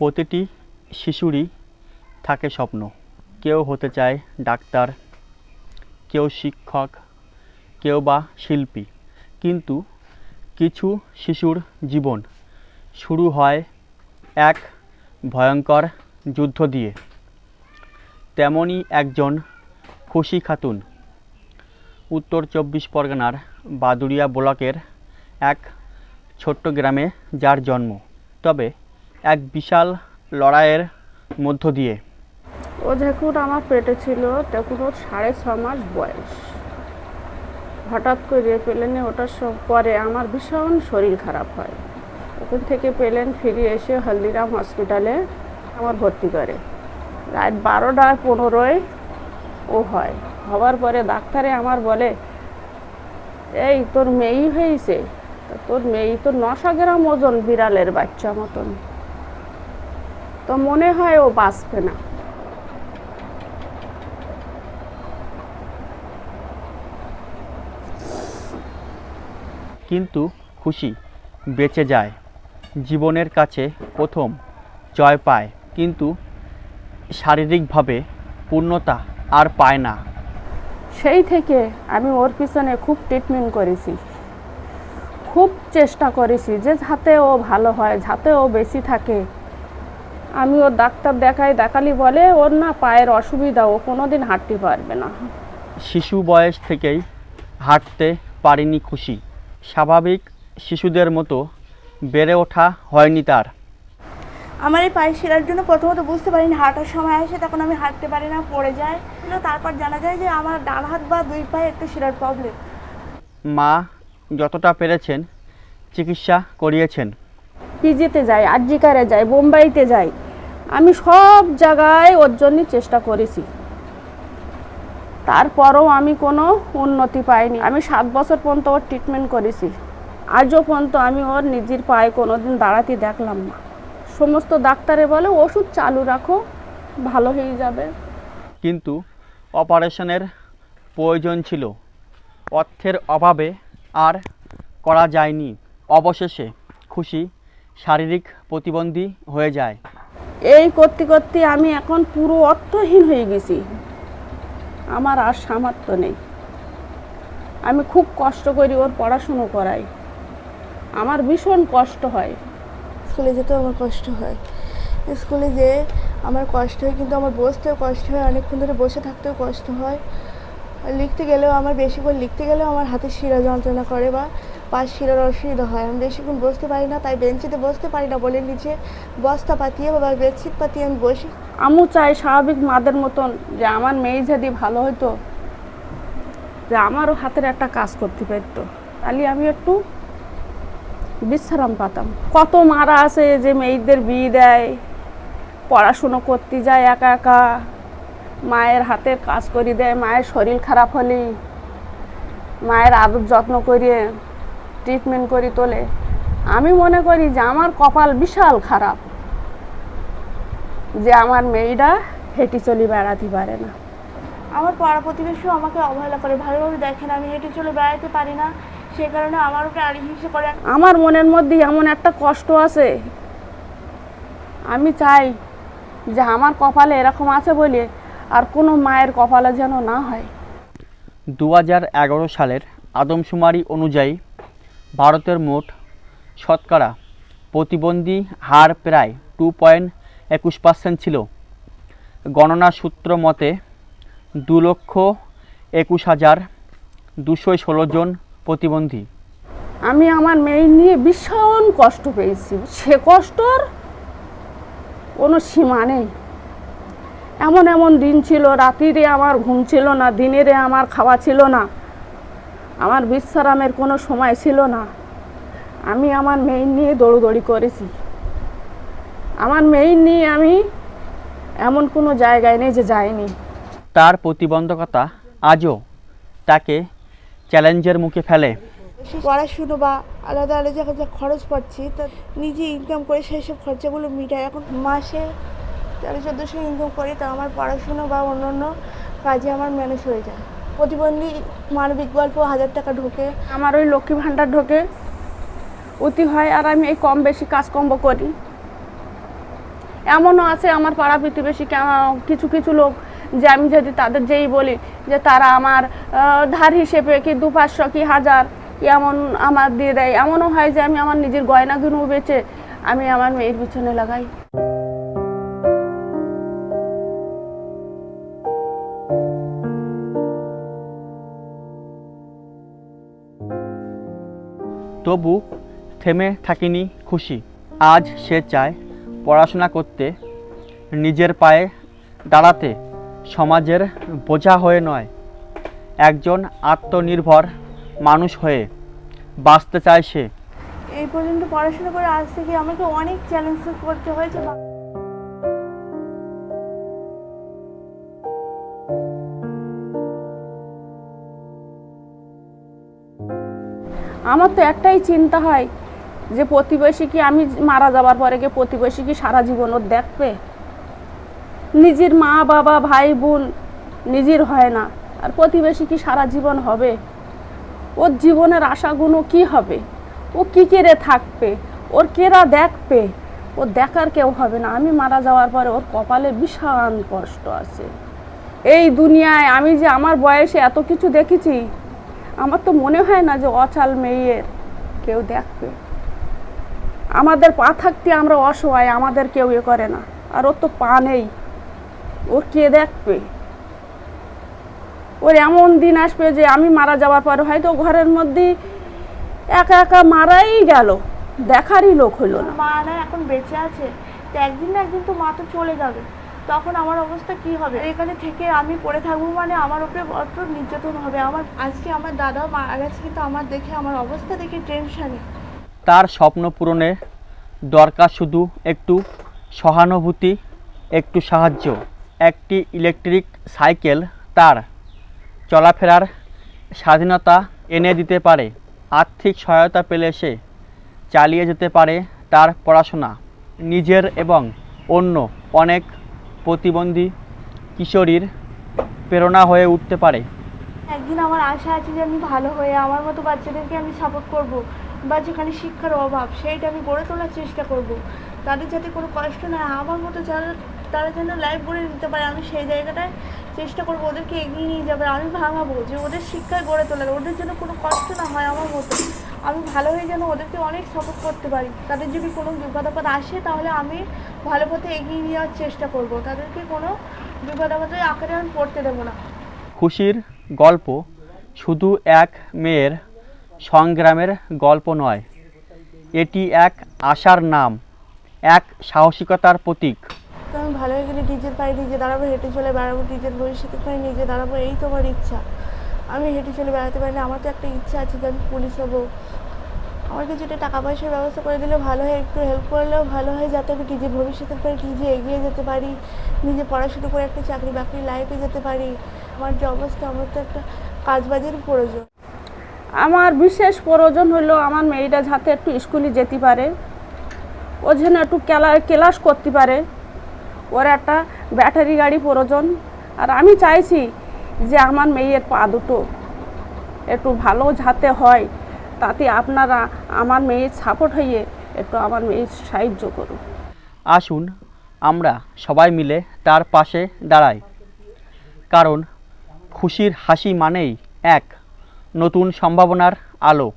প্রতিটি শিশুরই থাকে স্বপ্ন। কেউ হতে চায় ডাক্তার, কেউ শিক্ষক, কেউ বা শিল্পী। কিন্তু কিছু শিশুর জীবন শুরু হয় এক ভয়ঙ্কর যুদ্ধ দিয়ে। তেমনই একজন খুশি খাতুন। উত্তর চব্বিশ পরগনার বাদুড়িয়া ব্লকের এক ছোট্ট গ্রামে যার জন্ম। তবে এক বিশাল লড়াইয়ের মধ্য দিয়ে। ও যখন আমার পেটে ছিল, তখন ওর সাড়ে ছ মাস বয়স। হঠাৎ করে প্লেনে ওঠার সব পরে আমার ভীষণ শরীর খারাপ হয়। ওখান থেকে প্লেন ফিরে এসে হলদিরাম হসপিটালে আমার ভর্তি করে। রাত বারোটা পনেরোয় ও হয়। হওয়ার পরে ডাক্তারে আমার বলে, এই তোর মেয়েই হয়েছে। তোর মেয়ে তো নশো গ্রাম ওজন বিড়ালের বাচ্চা মতন। তো মনে হয় ও বাঁচবে না। কিন্তু খুশি বেঁচে যায় জীবনের কাছে প্রথম জয় পায় কিন্তু শারীরিকভাবে পূর্ণতা আর পায় না। সেই থেকে আমি ওর পিছনে খুব ট্রিটমেন্ট করেছি। খুব চেষ্টা করেছি যে যাতে ও ভালো হয় যাতে ও বেশি থাকে। আমি ওর ডাক্তার দেখাই দেখালি বলে ওর না পায়ের অসুবিধা ও কোনো দিন হাঁটতে পারবে না। শিশু বয়স থেকেই হাঁটতে পারেনি খুশি। স্বাভাবিক শিশুদের মতো বেড়ে ওঠা হয়নি তার। আমার এই পায়ে শিরার জন্য প্রথমত বুঝতে পারিনি হাঁটার সময় আসে তখন আমি হাঁটতে পারি না পড়ে যায় কিন্তু তারপর জানা যায় যে আমার ডান হাত বা দুই পায়ে একটু শিরার প্রবলেম মা যতটা পেরেছেন চিকিৎসা করিয়েছেন। পিজিতে যাই, আরজিকারে যাই, বোম্বাইতে যাই, আমি সব জায়গায় ওর জন্যই চেষ্টা করেছি। তারপরও আমি কোনো উন্নতি পাইনি। আমি সাত বছর পর্যন্ত ওর ট্রিটমেন্ট করেছি। আজও পর্যন্ত আমি ওর নিজের পায়ে কোনো দিন দাঁড়াতে দেখলাম না। সমস্ত ডাক্তারে বলে, ওষুধ চালু রাখো, ভালো হয়ে যাবে। কিন্তু অপারেশনের প্রয়োজন ছিল। অর্থের অভাবে আর করা যায়নি। অবশেষে খুশি শারীরিক প্রতিবন্ধী হয়ে যায়। এই করতে করতে আমি এখন পুরো অর্থহীন হয়ে গেছি। আমার আর সামর্থ্য নেই। আমি খুব কষ্ট করি ওর পড়াশুনো করাই আমার ভীষণ কষ্ট হয়। স্কুলে যেতেও আমার কষ্ট হয়। স্কুলে যেয়ে আমার কষ্ট হয় কিন্তু আমার বসতেও কষ্ট হয় অনেকক্ষণ ধরে বসে থাকতেও কষ্ট হয়। লিখতে গেলেও আমার বেশি করে লিখতে গেলেও আমার হাতে শিরা যন্ত্রণা করে বা পাশ শিরার অসুবিধা হয়। আমি বেশিক্ষণ বসতে পারি না, তাই বেঞ্চিতে বসতে পারি না বলে নিচে বস্তা পাতিয়ে বা বেডশিট পাতিয়ে আমি বসি। আমু চাই স্বাভাবিক মাদের মতন যে আমার মেয়ে যদি ভালো হতো যে আমারও হাতের একটা কাজ করতে পারতো। তাহলে আমি একটু বিশ্রাম পাতাম। কত মারা আছে যে মেয়েদের বিয়ে দেয়, পড়াশুনো করতে যায় একা একা, মায়ের হাতের কাজ করে দেয়, মায়ের শরীর খারাপ হলে, মায়ের আদর যত্ন করিয়ে ট্রিটমেন্ট করি তোলে আমি মনে করি যে আমার কপাল বিশাল খারাপ যে আমার মেয়েটা হেঁটে চলে বেড়াতে পারে না। আমার পাড়া প্রতিবেশীও আমাকে অবহেলা করে ভালোভাবে দেখেন আমি হেঁটে চলে বেড়াতে পারি না সেই কারণে আমার উপরে আড়ি হিসেবে করে। আমার মনের মধ্যে এমন একটা কষ্ট আছে আমি চাই যে আমার কপালে এরকম আছে বলে আর কোনো মায়ের কপালে যেন না হয়। দু এগারো সালের আদমশুমারি অনুযায়ী ভারতের মোট শতকরা প্রতিবন্ধী হার প্রায় টু পয়েন্ট একুশ পার্সেন্ট ছিল। গণনা সূত্র মতে দু লক্ষ একুশ হাজার দুশো ষোলো জন প্রতিবন্ধী। আমি আমার মেয়ে নিয়ে ভীষণ কষ্ট পেয়েছি। সে কষ্টর কোনো সীমা নেই। এমন এমন দিন ছিল রাতিরে আমার ঘুম ছিল না, দিনেরে আমার খাওয়া ছিল না। আমার বিশ্রামের কোনো সময় ছিল না। আমি আমার মেয়ে নিয়ে দৌড়দৌড়ি করেছি। আমার মেয়ে নিয়ে আমি এমন কোনো জায়গায় নেই যে যাইনি। তার প্রতিবন্ধকতা আজও তাকে চ্যালেঞ্জের মুখে ফেলে। পড়াশুনো বা আলাদা আলাদা জায়গায় যা খরচ পাচ্ছি তা নিজে ইনকাম করে সেই সব খরচাগুলো মিটায় এখন মাসে তেরো চোদ্দোশো ইনকাম করি তা আমার পড়াশুনো বা অন্য অন্য কাজে আমার ম্যানেজ হয়ে যায়। প্রতিবন্ধী মানবিক গল্প হাজার টাকা ঢোকে। আমার ওই লক্ষ্মী ভাণ্ডার ঢোকে। অতি হয় আর আমি এই কম বেশি কাজকর্ম করি। এমনও আছে আমার পাড়া প্রতিবেশী কিছু কিছু লোক যে আমি যদি তাদের যেই বলি যে তারা আমার ধার হিসেবে কি দু পাঁচশো কি হাজার এমন আমার দিয়ে দেয়। এমনও হয় যে আমি আমার নিজের গয়নাগুলো বেচে আমি আমার মেয়ের পিছনে লাগাই। তবু থেমে থাকিনি খুশি। আজ সে চায় পড়াশোনা করতে, নিজের পায়ে দাঁড়াতে, সমাজের বোঝা হয়ে নয়। একজন আত্মনির্ভর মানুষ হয়ে বাঁচতে চায় সে। এই পর্যন্ত পড়াশোনা করে আজ থেকে আমাকে অনেক চ্যালেঞ্জ করতে হয়েছে। আমার তো একটাই চিন্তা হয় যে প্রতিবেশী কি আমি মারা যাবার পরে গিয়ে প্রতিবেশী কি সারা জীবন ওর দেখবে? নিজের মা, বাবা, ভাই, বোন নিজের হয় না। আর প্রতিবেশী কি সারা জীবন হবে? ওর জীবনের আশাগুলো কি হবে? ও কি কেড়ে থাকবে? ওর কেরা দেখবে? ও দেখার কেউ হবে না। আমি মারা যাওয়ার পরে ওর কপালে বিশাল কষ্ট আছে। এই দুনিয়ায় আমি যে আমার বয়সে এত কিছু দেখেছি আমার তো মনে হয় না যে অচাল মেয়ের কেউ দেখবে। আমাদের পা থাকতে আমরা অসহায়, আমাদের কেউ এ করে না। আর ওর তো পা নেই। ওর কে দেখবে? ওর এমন দিন আসবে যে আমি মারা যাওয়ার পরে হয়তো ঘরের মধ্যে একা একা মারাই গেল। দেখারই লোক হলো না। মা না এখন বেঁচে আছে। একদিন না একদিন তো মা তো চলে যাবে। তখন আমার অবস্থা কি হবে? এখানে থেকে আমি পড়ে থাকব মানে আমার উপরে অত নির্যাতন হবে। আমার আজকে আমার দাদাও মারা গেছে, কিন্তু আমার দেখে আমার অবস্থা দেখে টেনশানে। তার স্বপ্ন পূরণে দরকার শুধু একটু সহানুভূতি, একটু সাহায্য। একটি ইলেকট্রিক সাইকেল তার চলাফেরার স্বাধীনতা এনে দিতে পারে। আর্থিক সহায়তা পেলে সে চালিয়ে যেতে পারে তার পড়াশোনা, নিজের এবং অন্য অনেক প্রতিবন্ধী কিশোরীর প্রেরণা হয়ে উঠতে পারে। একদিন আমার আশা আছে যে আমি ভালো হয়ে আমার মতো বাচ্চাদেরকে আমি সাপোর্ট করব বা যেখানে শিক্ষার অভাব, সেইটা আমি গড়ে তোলার চেষ্টা করব। তাদের যাতে কোনো কষ্ট না আমার মতো যারা, তারা যেন লাইফ গড়ে নিতে পারে, আমি সেই জায়গাটায় চেষ্টা করব, ওদেরকে এগিয়ে নিয়ে যাবে। আমি ভাঙাবো যে ওদের শিক্ষায় গড়ে তোলার ওদের যেন কোনো কষ্ট না হয় আমার মতো। আমি ভালো হয়ে যেন ওদেরকে অনেক সাপোর্ট করতে পারি। তাদের যদি কোনো বিপদ আপদ আসে, তাহলে আমি ভালো পথে এগিয়ে নেওয়ার চেষ্টা করব। তাদেরকে কোনো বিপদ আপদের আকারে আমি পড়তে দেবো না। খুশির গল্প শুধু এক মেয়ের সংগ্রামের গল্প নয়, এটি এক আশার নাম। এক সাহসিকতার প্রতীক। তো আমি ভালো হয়ে গেলে নিজের পায়ে নিজে দাঁড়াবো হেঁটে চলে বেড়াবো নিজের ভবিষ্যতের পায়ে নিজে দাঁড়াবো এই তো আমার ইচ্ছা। আমি হেঁটে চলে বেড়াতে পারি না আমার তো একটা ইচ্ছা আছে যে আমি পুলিশ হব। আমার কিছু একটা টাকা পয়সার ব্যবস্থা করে দিলে ভালো হয় একটু হেল্প করলেও ভালো হয় যাতে আমি নিজের ভবিষ্যতের পায়ে নিজে এগিয়ে যেতে পারি নিজে পড়াশুনো করে একটা চাকরি বাকরি লাইফে যেতে পারি। আমার যে অবস্থা আমার তো একটা কাজবাজের প্রয়োজন। আমার বিশেষ প্রয়োজন হলো আমার মেয়েটা যাতে একটু স্কুলে যেতে পারে। ও যেন একটু ক্লা ক্লাস করতে পারে। ওর একটা ব্যাটারি গাড়ি প্রয়োজন। আর আমি চাইছি যে আমার মেয়ের পা দুটো একটু ভালো যাতে হয়, তাতে আপনারা আমার মেয়ের সাপোর্ট হয়ে একটু আমার মেয়ের সাহায্য করুন। আসুন, আমরা সবাই মিলে তার পাশে দাঁড়াই। কারণ খুশির হাসি মানেই এক নতুন সম্ভাবনার আলো।